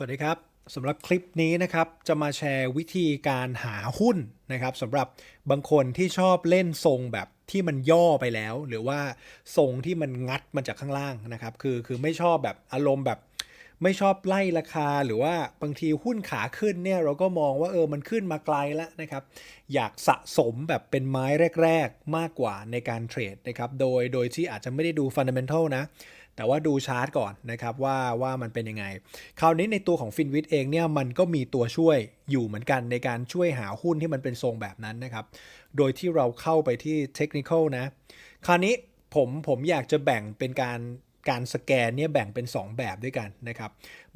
สวัสดีครับสำหรับคลิปนี้นะครับ จะมาแชร์วิธีการหาหุ้นนะครับสำหรับบางคนที่ชอบเล่นทรงแบบที่มันย่อไปแล้ว หรือว่าทรงที่มันงัดมาจากข้างล่างนะครับ คือคือไม่ชอบแบบอารมณ์แบบ ไม่ชอบไล่ราคาหรือว่าบางทีหุ้นขาขึ้นเนี่ยเราก็มองว่าเออมันขึ้นมาไกลแล้วนะครับ อยากสะสมแบบเป็นไม้แรก ๆ มากกว่าในการเทรดนะครับโดยโดยที่อาจจะไม่ได้ดูฟันเดเมนทัลนะ แต่ว่าดูชาร์ตก่อนนะครับว่าว่ามันเป็นยังไง คราวนี้ในตัวของฟินวิ t เองเนี่ยมันก็มีตัวช่วยอยู่เหมือนกันในการช่วยหาหุ้นที่มันเป็นทรงแบบนั้นนะครับ โดยที่เราเข้าไปที่เทคนิคนะ คราวนี้ผมผมอยากจะแบ่งเป็นการการสแกนเนี่ยแบ่งเป็น 2 แบบด้วยกันนะครับ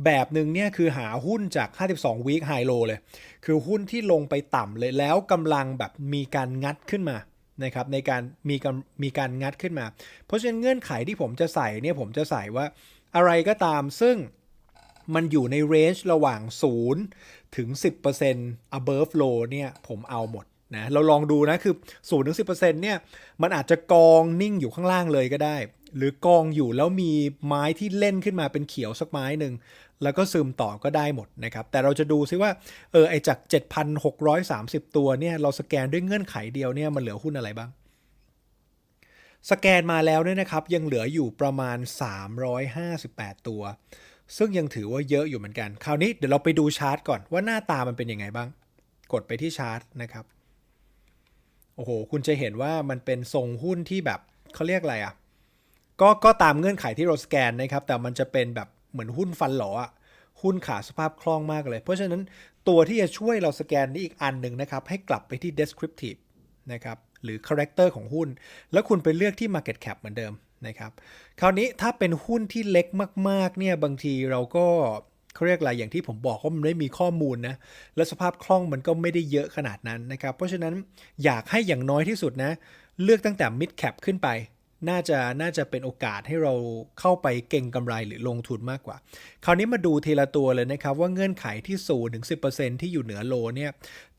แบบหนึ่งเนี่ยคือหาหุ้นจาก 52 week high low เลย คือหุ้นที่ลงไปต่ำเลยแล้วกำลังแบบมีการงัดขึ้นมา นะครับในการมีการมีการงัดขึ้นมา เพราะฉะนั้นเงื่อนไขที่ผมจะใส่เนี่ยผมจะใส่ว่าอะไรก็ตามซึ่งมันอยู่ในเรนจ์ระหว่าง 0 ถึง 10% above low เนี่ยผมเอาหมดนะเราลองดูนะคือ0ถึง10%เนี่ยมันอาจจะกองนิ่งอยู่ข้างล่างเลยก็ได้ หรือกองอยู่แล้วมีไม้ที่เล่นขึ้นมาเป็นเขียวสักไม้หนึ่งแล้วก็ซึมต่อก็ได้หมดนะครับ แต่เราจะดูซิว่าเออไอจาก 7,630 ตัวเนี่ยเราสแกนด้วยเงื่อนไขเดียวเนี่ยมันเหลือหุ้นอะไรบ้าง สแกนมาแล้วเนี่ยนะครับยังเหลืออยู่ประมาณ 358 ตัว ซึ่งยังถือว่าเยอะอยู่เหมือนกัน คราวนี้เดี๋ยวเราไปดูชาร์ตก่อนว่าหน้าตามันเป็นยังไงบ้าง กดไปที่ชาร์ตนะครับโอ้โหคุณจะเห็นว่ามันเป็นทรงหุ้นที่แบบเขาเรียกอะไรอะ่ะ ก็ก็ตามเงื่อนไขที่เราสแกนนะครับ แต่มันจะเป็นแบบเหมือนหุ้นฟันหลออะหุ้นขาสภาพคล่องมากเลย เพราะฉะนั้นตัวที่จะช่วยเราสแกนนี่อีกอันหนึ่งนะครับ ให้กลับไปที่ descriptive นะครับหรือ character ของหุ้น แล้วคุณไปเลือกที่ market cap เหมือนเดิมนะครับ คราวนี้ถ้าเป็นหุ้นที่เล็กมากๆเนี่ยบางทีเราก็เขาเรียกอะไรอย่างที่ผมบอกว่ามันไม่มีข้อมูลนะและสภาพคล่องมันก็ไม่ได้เยอะขนาดนั้นนะครับ เพราะฉะนั้นอยากให้อย่างน้อยที่สุดนะ เลือกตั้งแต่ mid cap ขึ้นไป น่าจะน่าจะเป็นโอกาสให้เราเข้าไปเก่งกำไรหรือลงทุนมากกว่า คราวนี้มาดูทีละตัวเลยนะครับว่าเงื่อนไขที่สูงถึง 10%ที่อยู่เหนือโลเนี่ย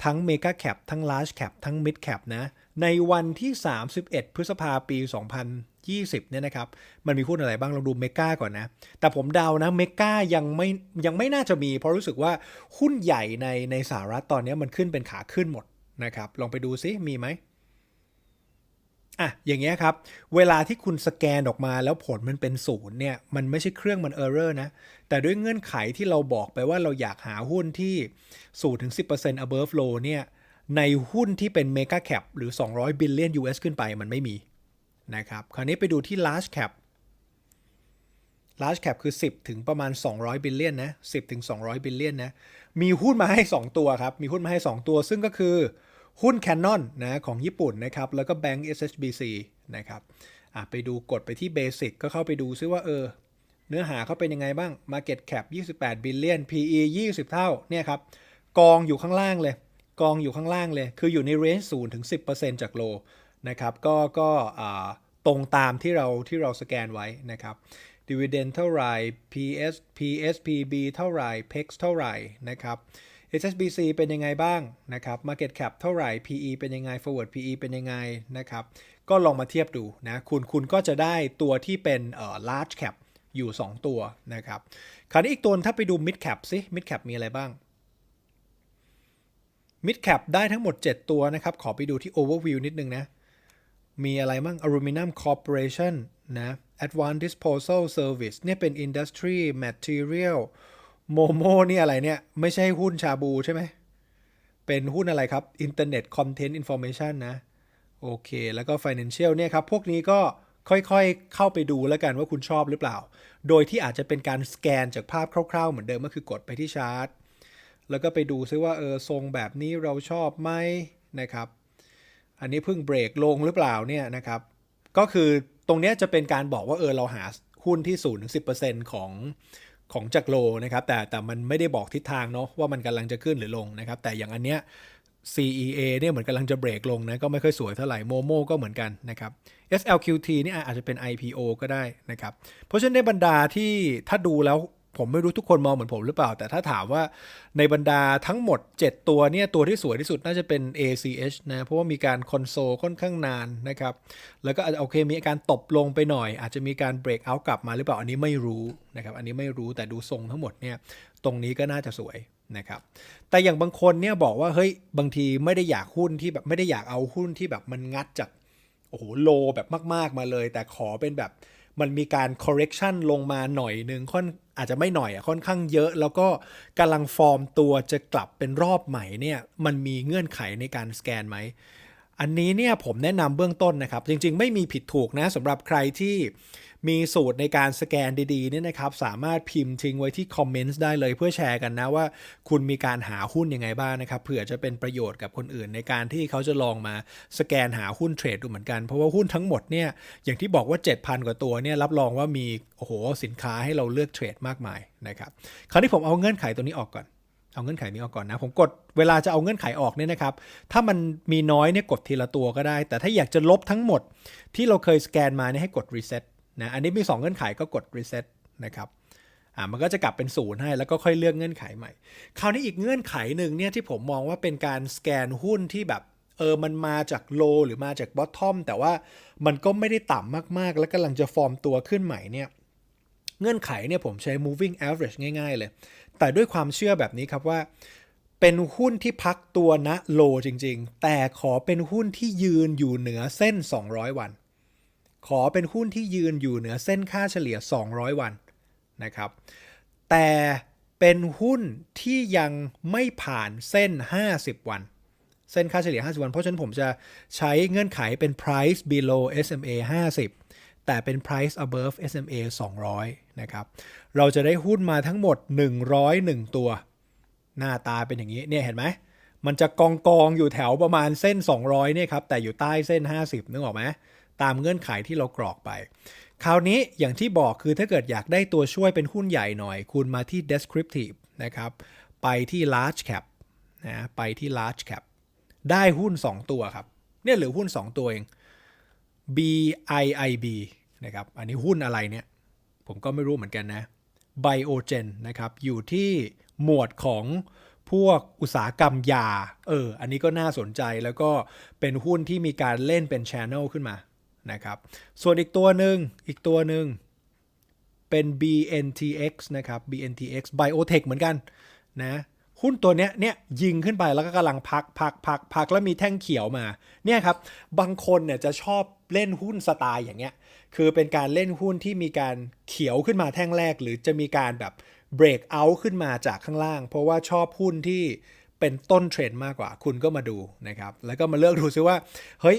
ทั้ง Mega Cap ทั้ง Large Cap ทั้ง Mid Cap นะในวันที่ 31 พฤษภาปี 2020 เนี่ยนะครับ มันมีหุ้นอะไรบ้าง เราดูเมกาก่อนนะ แต่ผมเดานะเมกายังไม่ยังไม่น่าจะมี เพราะรู้สึกว่าหุ้นใหญ่ในในสหรัฐตอนนี้มันขึ้นเป็นขาขึ้นหมดนะครับ ลองไปดูซิมีไหม อะอย่างเงี้ยครับ เวลาที่คุณสแกนออกมาแล้วผลมันเป็นศูนย์เนี่ย มันไม่ใช่เครื่องมันเออร์เรอร์นะ แต่ด้วยเงื่อนไขที่เราบอกไปว่าเราอยากหาหุ้นที่ศูนย์ถึง 10% above low เนี่ย ในหุ้นที่เป็น mega cap หรือ 200 billion US ขึ้นไปมันไม่มีนะครับ คราวนี้ไปดูที่ large cap large cap คือ 10 ถึงประมาณ 200 billion นะ 10 ถึง 200 billion นะ มีหุ้นมาให้ 2 ตัวครับ มีหุ้นมาให้ 2 ตัว ซึ่งก็คือ หุ้น Canon นะของญี่ปุ่นนะครับ แล้วก็ Bank SHBC นะครับไปดูกดไปที่ Basic ก็เข้าไปดูซิว่าเออ เนื้อหาเขาเป็นยังไงบ้าง Market Cap 28 billion PE 20 เท่าเนี่ยครับกองอยู่ข้างล่างเลย กองอยู่ข้างล่างเลย คืออยู่ในเรนจ์0ถึง 10%จากโลนะครับก็ก็ตรงตามที่เราที่เราสแกนไว้นะครับ Dividend เท่าไหร่ PS PSPB เท่าไหร่ PEX เท่าไหร่นะครับ HSBC เป็นยังไงบ้างนะครับ Market Cap เท่าไหร่ PE เป็นยังไง Forward PE เป็นยังไงนะครับ ก็ลองมาเทียบดูนะ คุณคุณก็จะได้ตัวที่เป็นเอ่อ large cap อยู่ 2 ตัวนะครับ คราวนี้อีกตัวถ้าไปดู mid cap ซิ mid cap มีอะไรบ้าง mid cap ได้ทั้งหมด 7 ตัวนะครับ ขอไปดูที่ overview นิดนึงนะ มีอะไรบ้าง Aluminum Corporation นะ Advanced Disposal Service เนี่ยเป็น Industry Material โมโมนี่อะไรเนี่ย ไม่ใช่หุ้นชาบูใช่ไหม เป็นหุ้นอะไรครับ Internet Content Information นะ โอเค แล้วก็ Financial เนี่ยครับ พวกนี้ก็ค่อยๆ เข้าไปดูแล้วกันว่าคุณชอบหรือเปล่า โดยที่อาจจะเป็นการสแกนจากภาพคร่าวๆ เหมือนเดิมก็คือกดไปที่ชาร์ต แล้วก็ไปดูซิว่าเออทรงแบบนี้เราชอบไหมนะครับ อันนี้เพิ่งเบรกลงหรือเปล่าเนี่ยนะครับ ก็คือตรงเนี้ยจะเป็นการบอกว่าเออเราหาหุ้นที่0ถึง10%ของ ของจากโลนะครับแต่แต่มันไม่ได้บอกทิศทางเนาะว่ามันกำลังจะขึ้นหรือลงนะครับแต่อย่างอันเนี้ย CEA เนี่ยเหมือนกำลังจะเบรกลงนะก็ไม่ค่อยสวยเท่าไหร่โมโมก็เหมือนกันนะครับ SLQT นี่อาจจะเป็น IPO ก็ได้นะครับ เพราะฉะนั้นในบรรดาที่ถ้าดูแล้ว ผมไม่รู้ทุกคนมองเหมือนผมหรือเปล่า แต่ถ้าถามว่าในบรรดาทั้งหมด 7 ตัวเนี่ย ตัวที่สวยที่สุดน่าจะเป็น ACH นะ เพราะว่ามีการคอนโซลค่อนข้างนานนะครับ แล้วก็โอเคมีการตบลงไปหน่อย อาจจะมีการเบรกเอาท์กลับมาหรือเปล่า อันนี้ไม่รู้นะครับ อันนี้ไม่รู้แต่ดูทรงทั้งหมดเนี่ยตรงนี้ก็น่าจะสวยนะครับ แต่อย่างบางคนเนี่ยบอกว่าเฮ้ยบางทีไม่ได้อยากหุ้นที่แบบไม่ได้อยากเอาหุ้นที่แบบมันงัดจากโอ้โหโลแบบมาก ๆมาเลย แต่ขอเป็นแบบ มันมีการ correction ลงมาหน่อยหนึ่งค่อนอาจจะไม่หน่อยอะค่อนข้างเยอะ แล้วก็กำลังฟอร์มตัวจะกลับเป็นรอบใหม่เนี่ย มันมีเงื่อนไขในการสแกนไหม อันนี้เนี่ยผมแนะนำเบื้องต้นนะครับ จริง ๆ ไม่มีผิดถูกนะสำหรับใครที่มีสูตรในการสแกนดีๆเนี่ยนะครับ สามารถพิมพ์ทิ้งไว้ที่คอมเมนต์ได้เลยเพื่อแชร์กันนะว่าคุณมีการหาหุ้นยังไงบ้างนะครับเผื่อจะเป็นประโยชน์กับคนอื่น ในการที่เขาจะลองมาสแกนหาหุ้นเทรดดูเหมือนกัน เพราะว่าหุ้นทั้งหมดเนี่ยอย่างที่บอกว่า 7,000 กว่าตัวเนี่ยรับรองว่ามีโอ้โหสินค้าให้เราเลือกเทรดมากมายนะครับคราวนี้ผมเอาเงื่อนไขตัวนี้ออกก่อน เอาเงื่อนไขนี้ออกก่อนนะ ผมกดเวลาจะเอาเงื่อนไขออกเนี่ยนะครับ ถ้ามันมีน้อยเนี่ยกดทีละตัวก็ได้ แต่ถ้าอยากจะลบทั้งหมดที่เราเคยสแกนมาเนี่ยให้กด reset นะ อันนี้มี 2 เงื่อนไขก็กด reset นะครับ อ่า มันก็จะกลับเป็นศูนย์ให้ แล้วก็ค่อยเลือกเงื่อนไขใหม่ คราวนี้อีกเงื่อนไขหนึ่งเนี่ยที่ผมมองว่าเป็นการสแกนหุ้นที่แบบ เออ มันมาจากโลหรือมาจากบอททอมแต่ว่ามันก็ไม่ได้ต่ำมากๆ แล้วกำลังจะฟอร์มตัวขึ้นใหม่เนี่ย เงื่อนไขเนี่ยผมใช้ moving average ง่ายๆเลย แต่ด้วยความเชื่อแบบนี้ครับว่า เป็นหุ้นที่พักตัวณโลจริงๆ แต่ขอเป็นหุ้นที่ยืนอยู่เหนือเส้น 200 วัน ขอเป็นหุ้นที่ยืนอยู่เหนือเส้นค่าเฉลี่ย 200 วันนะครับ แต่เป็นหุ้นที่ยังไม่ผ่านเส้น 50 วัน เส้นค่าเฉลี่ย 50 วัน เพราะฉะนั้นผมจะใช้เงื่อนไขเป็น price below SMA 50 แต่เป็น price above SMA 200 นะครับ เราจะได้หุ้นมาทั้งหมด 101 ตัว หน้าตาเป็นอย่างนี้ เนี่ยเห็นไหม มันจะกองกองอยู่แถวประมาณเส้น 200 เนี่ยครับ แต่อยู่ใต้เส้น 50 นึกออกไหม ตามเงื่อนไขที่เรากรอกไป คราวนี้อย่างที่บอกคือถ้าเกิดอยากได้ตัวช่วยเป็นหุ้นใหญ่หน่อย คุณมาที่ descriptive นะครับ ไปที่ large cap นะ ไปที่ large cap ได้หุ้น 2 ตัวครับ เนี่ยเหลือหุ้น 2 ตัวเอง BIIB นะครับ อันนี้หุ้นอะไรเนี่ย ผมก็ไม่รู้เหมือนกันนะ Biogen นะครับ อยู่ที่หมวดของพวกอุตสาหกรรมยา เออ อันนี้ก็น่าสนใจแล้วก็เป็นหุ้นที่มีการเล่นเป็น Channel ขึ้นมา นะครับ ส่วนอีกตัวหนึ่งอีกตัวหนึ่งเป็น BNTX นะครับ BNTX Biotech เหมือนกันนะ หุ้นตัวเนี้ยเนี่ยยิงขึ้นไปแล้วก็กำลังพักพักพักพักแล้วมีแท่งเขียวมาเนี่ยครับบางคนเนี่ยจะชอบเล่นหุ้นสไตล์อย่างเงี้ยคือเป็นการเล่นหุ้นที่มีการเขียวขึ้นมาแท่งแรก หรือจะมีการแบบ break out ขึ้นมาจากข้างล่าง เพราะว่าชอบหุ้นที่เป็นต้นเทรนด์มากกว่า คุณก็มาดูนะครับแล้วก็มาเลือกดูซิว่าเฮ้ย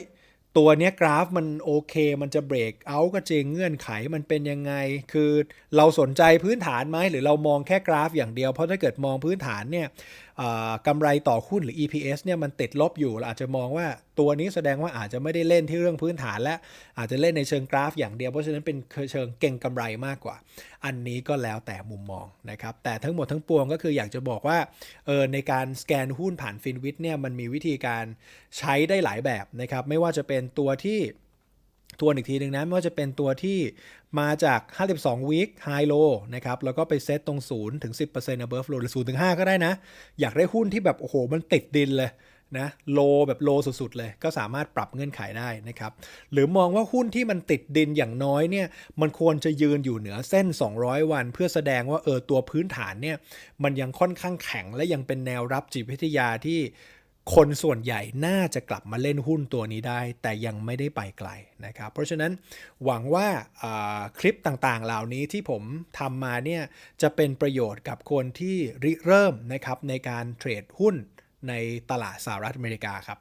ตัวเนี้ยกราฟมันโอเค มันจะเบรกเอาก็จริงเงื่อนไขมันเป็นยังไง คือเราสนใจพื้นฐานไหมหรือเรามองแค่กราฟอย่างเดียว เพราะถ้าเกิดมองพื้นฐานเนี่ย กำไรต่อหุ้นหรือ EPS เนี่ยมันติดลบอยู่เราอาจจะมองว่าตัวนี้แสดงว่าอาจจะไม่ได้เล่นที่เรื่องพื้นฐานและอาจจะเล่นในเชิงกราฟ อย่างเดียวเพราะฉะนั้นเป็นเชิงเก่งกำไรมากกว่า อันนี้ก็แล้วแต่มุมมองนะครับแต่ทั้งหมดทั้งปวงก็คืออยากจะบอกว่าเออในการสแกนหุ้นผ่านฟินวิทเนี่ยมันมีวิธีการใช้ได้หลายแบบนะครับไม่ว่าจะเป็นตัวที่ ทวนอีกทีหนึ่งนะไม่ว่าจะเป็นตัวที่มาจาก 52 week high low นะครับ แล้วก็ไปเซตตรง 0 ถึง 10% above low หรือ0ถึง 5 ก็ได้นะ อยากได้หุ้นที่แบบ โอ้โห มันติดดินเลยนะโลแบบโลสุดๆเลย ก็สามารถปรับเงื่อนไขได้นะครับ หรือมองว่าหุ้นที่มันติดดินอย่างน้อยเนี่ยมันควรจะยืนอยู่เหนือเส้น 200 วัน เพื่อแสดงว่าเออตัวพื้นฐานเนี่ยมันยังค่อนข้างแข็งและยังเป็นแนวรับจิตวิทยาที่ คนส่วนใหญ่น่าจะกลับมาเล่นหุ้นตัวนี้ได้ แต่ยังไม่ได้ไปไกลนะครับ เพราะฉะนั้นหวังว่าาคลิปต่างๆ เหล่านี้ที่ผมทำมาเนี่ยจะเป็นประโยชน์กับคนที่ริเริ่มนะครับในการเทรดหุ้นในตลาดสหรัฐอเมริกาครับ